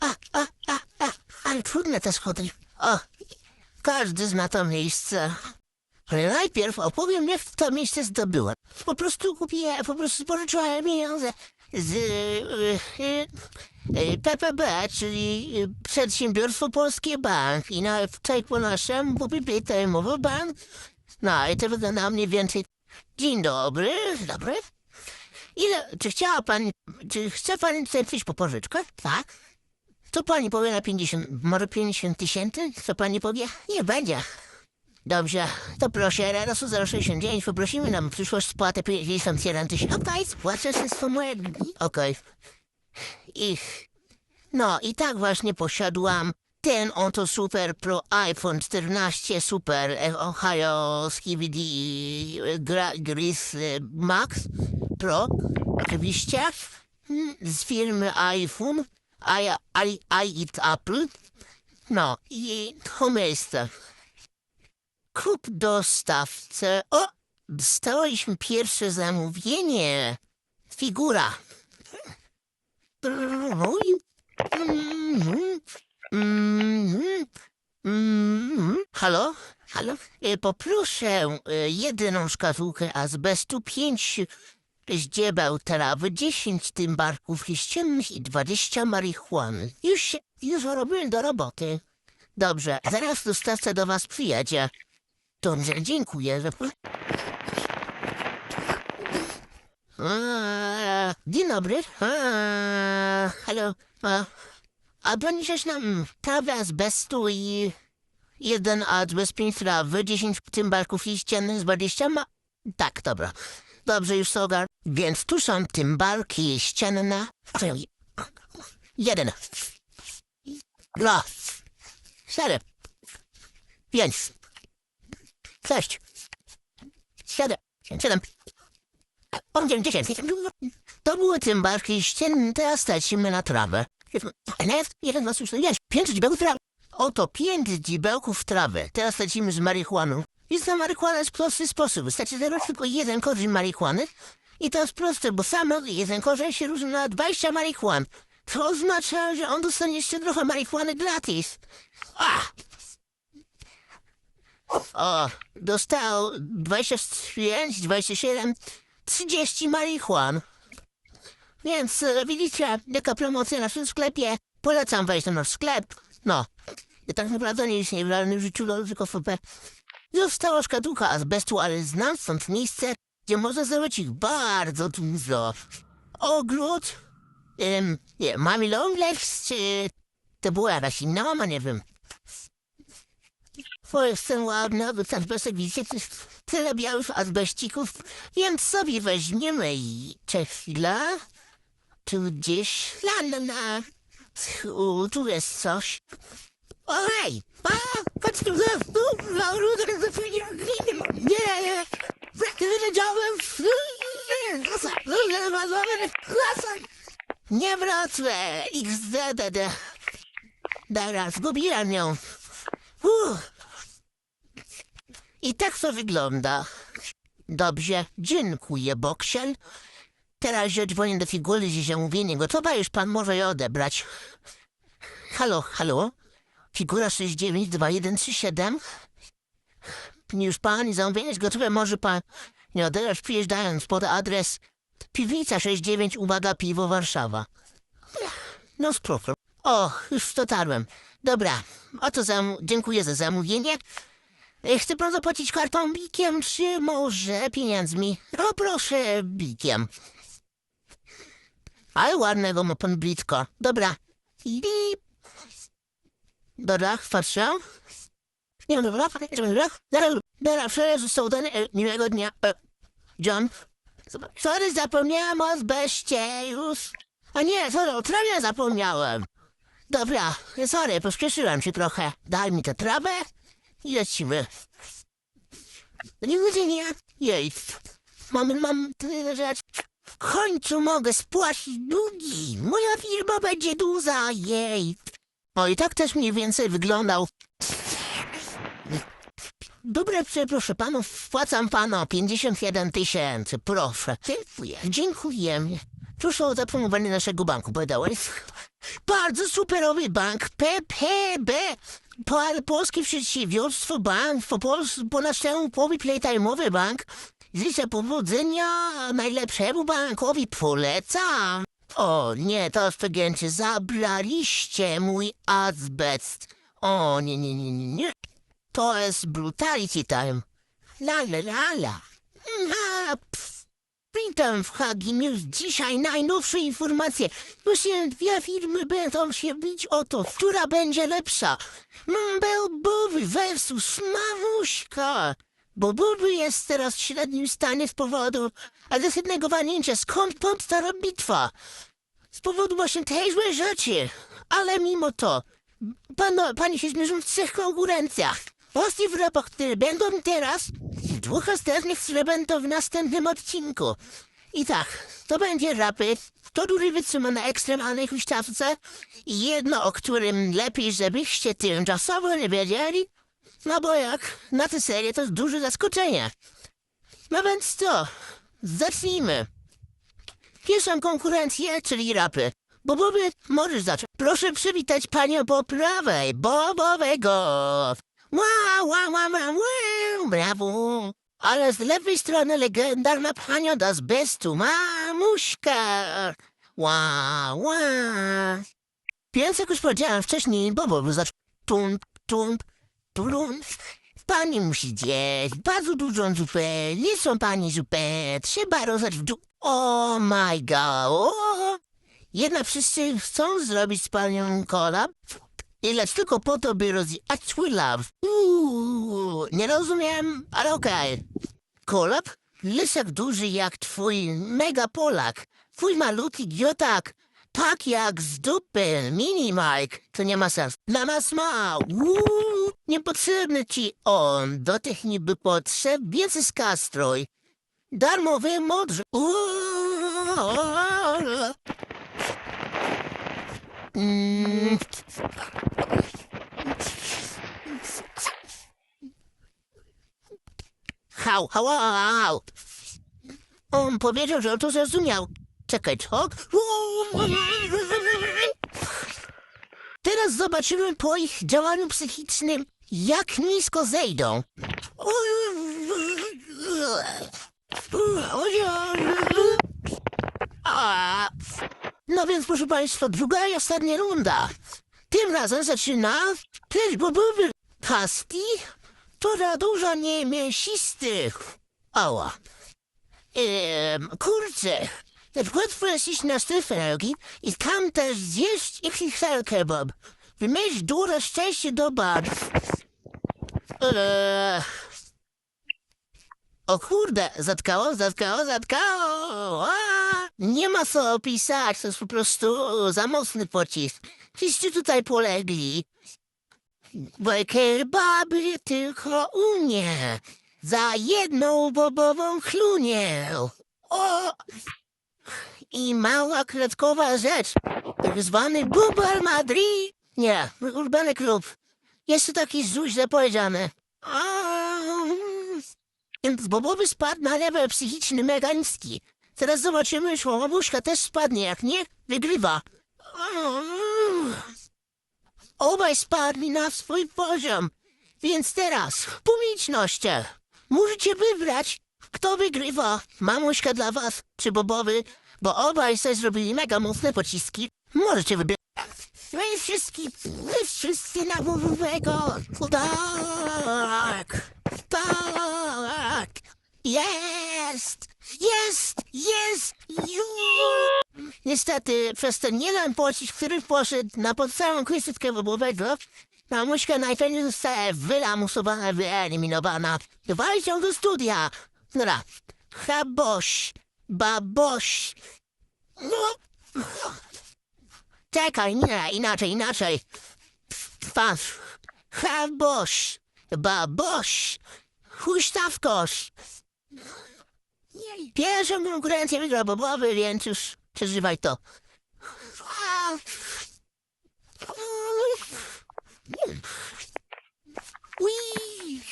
A, a, a, ale trudne te schody. O, każdy zna to miejsce. Ale najpierw opowiem, jak to miejsce zdobyłem. Po prostu kupiłem, po prostu pożyczyłem pieniądze z y, y, y, PPB, czyli Przedsiębiorstwo Polskie Bank. I na wczoraj po naszym kupił termowy bank. No i to wygląda mniej więcej. Dzień dobry, dobry. Ile, czy chciała pani, czy chce pani zerknąć po pożyczkę? Tak. Co pani powie na 50, może 50 tysięcy? Co pani powie? Nie będzie. Dobrze, to proszę, Radosu 069, poprosimy nam przyszłość spłatę 51 tysięcy. Okej, spłacę się swoje długi. Okej. I, no i tak właśnie posiadłam ten oto super pro iPhone 14 Super e, Ohio Skibidi e, Gris e, Max Pro, oczywiście, mm, z firmy iPhone, i, i, i it Apple. No i to miejsce. Kup dostawcę. O! Dostałyśmy pierwsze zamówienie. Figura. Halo? Halo? E, Poproszę e, jedną szkatułkę azbestu, pięć zdziebeł trawy, dziesięć tymbarków liściennych i dwadzieścia marihuany. Już się, już robiłem do roboty. Dobrze, zaraz dostawca do was przyjedzie. Dobrze, dziękuję. Że... Dzień dobry. Eee, Halo. A, a poniesiesz nam trawę azbestu i jeden azbest, pięć trawy, dziesięć tymbarków liściennych z dwadzieścia ma... Tak, dobra. Dobrze, już to ogar. Więc tu są tymbarki ścienne. Jeden. Dwa. Cztery. Pięć. Sześć. Siedem. Siedem. Osiem, dziesięć. To były tymbarki ścienne, teraz lecimy na trawę. Jeden, jeden, dwa, trzy, cztery, pięć. Pięć dzibełków trawy. Oto pięć dzibełków trawy. Teraz lecimy z marihuaną. I za marihuanę jest prosty sposób. Wystarczy zebrać tylko jeden korzeń marihuany. I to jest proste, bo sam jeden korzeń się różni na 20 marihuan. To oznacza, że on dostanie jeszcze trochę marihuany gratis. Ah! O, dostał 25, 27, 30 marihuan. Więc e, widzicie, jaka promocja na naszym sklepie. Polecam wejść na nasz sklep. No, ja tak naprawdę nie istnieje w realnym życiu, no, tylko w PP. Została szkatułka azbestu, ale znam stąd miejsce, gdzie można zrobić ich bardzo dużo. Ogród, um, nie, Mami Longlegs, czy to była jakaś inna mama, nie wiem. Bo jestem ładna, bo tam widzicie, tyle białych azbeścików, więc sobie weźmiemy i czy chwila, tu gdzieś, la la, u, tu jest coś. Oj, pa, patrz tu, tu, na rudę, nie, nie, wiedziałem, nie wracę, XDDD. Dobra, zgubiłem ją. Uff. I tak to wygląda. Dobrze, dziękuję, Boksiel. Teraz że dzwonię do figury z zamówieniem gotowa, już pan może je odebrać. Halo, halo? Figura 692137? Już pan zamówienie gotowe, może pan nie odebrać przyjeżdżając pod adres Piwnica 69, uwaga, piwo Warszawa. No spróbuj. O, już dotarłem. Dobra, oto zam... dziękuję za zamówienie. E, Chce pan zapłacić kartą bikiem, czy może pieniędzmi? O proszę, bikiem. Ale ładnego ma pan blitko. Dobra. Bip. Dobra, patrzę. Nie wiem, dobra, dobra, dobra, przejeżdżę sołtany, miłego dnia. E, John. Sorry, zapomniałem o azbeście już. A nie, sorry, o trawie zapomniałem. Dobra, sorry, pospieszyłem się trochę. Daj mi tę trawę i lecimy. Nie godzinie. Jej. Mam, mam tyle rzeczy. W końcu mogę spłacić długi. Moja firma będzie duża, jej. O i tak też mniej więcej wyglądał. Dobre, proszę panów, wpłacam panu 51 tysięcy, proszę. Dziękuję, dziękujemy. Tuż o zapromowanie naszego banku, badałeś? Bardzo superowy bank, PPB. Po, polskie przedsiębiorstwo, bank, po, pols- po naszemu połowie playtime'owy bank. Życzę powodzenia najlepszemu bankowi, polecam. O nie, to studenci, zabraliście mój azbest. O nie, nie, nie, nie, nie. To jest brutality time. La la la la. Witam w Hagi News. Dzisiaj najnowsze informacje. Właśnie dwie firmy będą się bić o to, która będzie lepsza. Boby versus Mamuśka. Bo Boby jest teraz w średnim stanie z powodu agresywnego walnięcia. Skąd pomsta stara bitwa? Z powodu właśnie tej złej rzeczy. Ale mimo to, pano, pani się zmierzą w trzech konkurencjach. Posty w rapach, które będą teraz, dwóch ostatnich, które będą w następnym odcinku. I tak, to będzie rapy, to który wytrzyma na ekstremalnej huśtawce i jedno, o którym lepiej, żebyście tymczasowo nie wiedzieli, no bo jak na tę serię to jest duże zaskoczenie. No więc co, zacznijmy. Pierwszą konkurencję, czyli rapy. Bobowy, możesz zacząć. Proszę przywitać panią po prawej, Bobowego. Wow, wow, wow, wow, wow, brawo. Ale z lewej strony legendarna pania das bestu, mamuśka. Wow, wow. Więc jak już powiedziałem wcześniej, Bobowy zaczął. Tump, tump, tulum. Pani musi zjeść bardzo dużą zupę. Nie są pani zupę. Trzeba rozać w dół. Oh my god. O! Jednak wszyscy chcą zrobić z panią kolab. I lecz tylko po to, by rozjechać swój love. Uuu, nie rozumiem, ale okej. Kolab? Lysek duży jak twój mega Polak. Twój malutki idiotak. Tak jak z dupy, mini Mike. To nie ma sensu. Na nas ma. Uuu, niepotrzebny ci on. Do tych niby potrzeb więcej skastrój. Darmowy modrze. Mm. Hał, hał, hał. On powiedział, że to zrozumiał. Czekaj, co? Teraz zobaczymy po ich działaniu psychicznym, jak nisko zejdą. No więc, proszę Państwa, druga i ostatnia runda. Tym razem zaczyna też bobowy pasti, która dużo nie mięsisty. Ała. Ehm, kurczę, na przykład wejść na strefę nogi i tam też zjeść XXL kebab. Wymieć duże szczęście do bar. Eee. O kurde, zatkało, zatkało, zatkało. A, nie ma co opisać, to jest po prostu za mocny pocisk. Wszyscy tutaj polegli. Bo kebaby tylko u mnie. Za jedną bobową chlunię. O! I mała kredkowa rzecz. Tak zwany Bubal Madrid. Nie, ulubiony klub. Jest to taki źle powiedziane. A, Więc bobowy spadł na level psychiczny mega niski. Teraz zobaczymy, że łabuszka też spadnie, jak nie, wygrywa. Obaj spadli na swój poziom. Więc teraz, publicznoście, możecie wybrać, kto wygrywa. Mamuśka dla was, czy bobowy, bo obaj sobie zrobili mega mocne pociski. Możecie wybrać. Wy wszystkie, wy wszyscy na bobowego. Tak, tak. Jest, jest, jest, ju. Niestety, przez ten jeden pocisk, który poszedł na podstawę krystyczkę bobowego, mamuśka najpewniej została wylamusowana, wyeliminowana. Ją do studia. Dobra, chaboś, baboś. No. Czekaj, nie, inaczej, inaczej. Twarz, chaboś, baboś, huśtawkoś. Pierwszą konkurencję wygrał bobowy, więc już przeżywaj to. Ui!